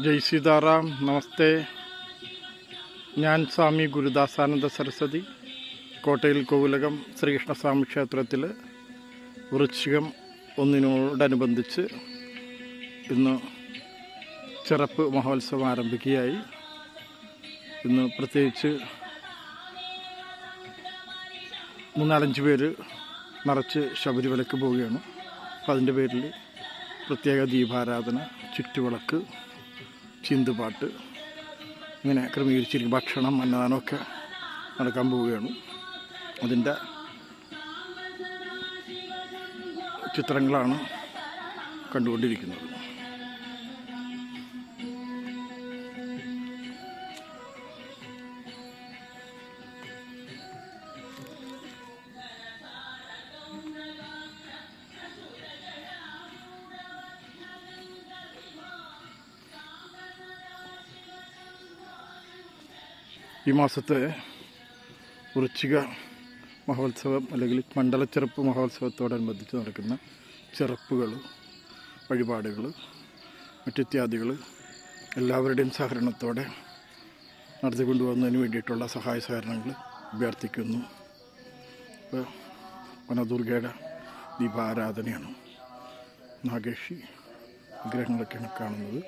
ജയ് സീതാറാം നമസ്തേ. ഞാൻ സ്വാമി ഗുരുദാസാനന്ദ സരസ്വതി കോട്ടയിൽ കോവിലകം ശ്രീകൃഷ്ണസ്വാമി ക്ഷേത്രത്തിൽ വൃശ്ചികം ഒന്നിനോടനുബന്ധിച്ച് ഇന്ന് ചെറുപ്പ് മഹോത്സവം ആരംഭിക്കുകയായി. ഇന്ന് പ്രത്യേകിച്ച് മൂന്നാലഞ്ച് പേര് നിറച്ച് ശബരിമലയ്ക്ക് പോവുകയാണ്. അപ്പം അതിന്റെ പേരിൽ പ്രത്യേക ദീപാരാധന ചുറ്റുവിളക്ക് ചിന്തുപാട്ട് ഇങ്ങനെ ക്രമീകരിച്ചിരിക്കും. ഭക്ഷണം അന്നദാനമൊക്കെ നടക്കാൻ പോവുകയാണ്. അതിന്റെ ചിത്രങ്ങളാണ് കണ്ടുകൊണ്ടിരിക്കുന്നത്. ഈ മാസത്തെ വൃശ്ചിക മഹോത്സവം അല്ലെങ്കിൽ മണ്ഡലച്ചെറുപ്പ് മഹോത്സവത്തോടനുബന്ധിച്ച് നടക്കുന്ന ചെറുപ്പുകൾ വഴിപാടുകൾ മറ്റിത്യാദികൾ എല്ലാവരുടെയും സഹകരണത്തോടെ നടത്തിക്കൊണ്ടുവന്നതിന് വേണ്ടിയിട്ടുള്ള സഹായ സഹകരണങ്ങൾ അഭ്യർത്ഥിക്കുന്നു. ഇപ്പോൾ വനദുർഗയുടെ ദീപാരാധനയാണ് നാഗേഷി വിഗ്രഹങ്ങളൊക്കെയാണ് കാണുന്നത്.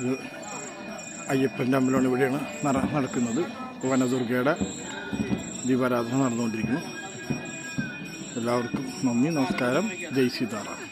ഇത് അയ്യപ്പന്റെ അമ്പലമാണ് ഇവിടെയാണ് നട നടക്കുന്നത്. വനദുർഗയുടെ ദീപാരാധന നടന്നുകൊണ്ടിരിക്കുന്നു. എല്ലാവർക്കും നന്ദി നമസ്കാരം. ജയ് സീതാറാം.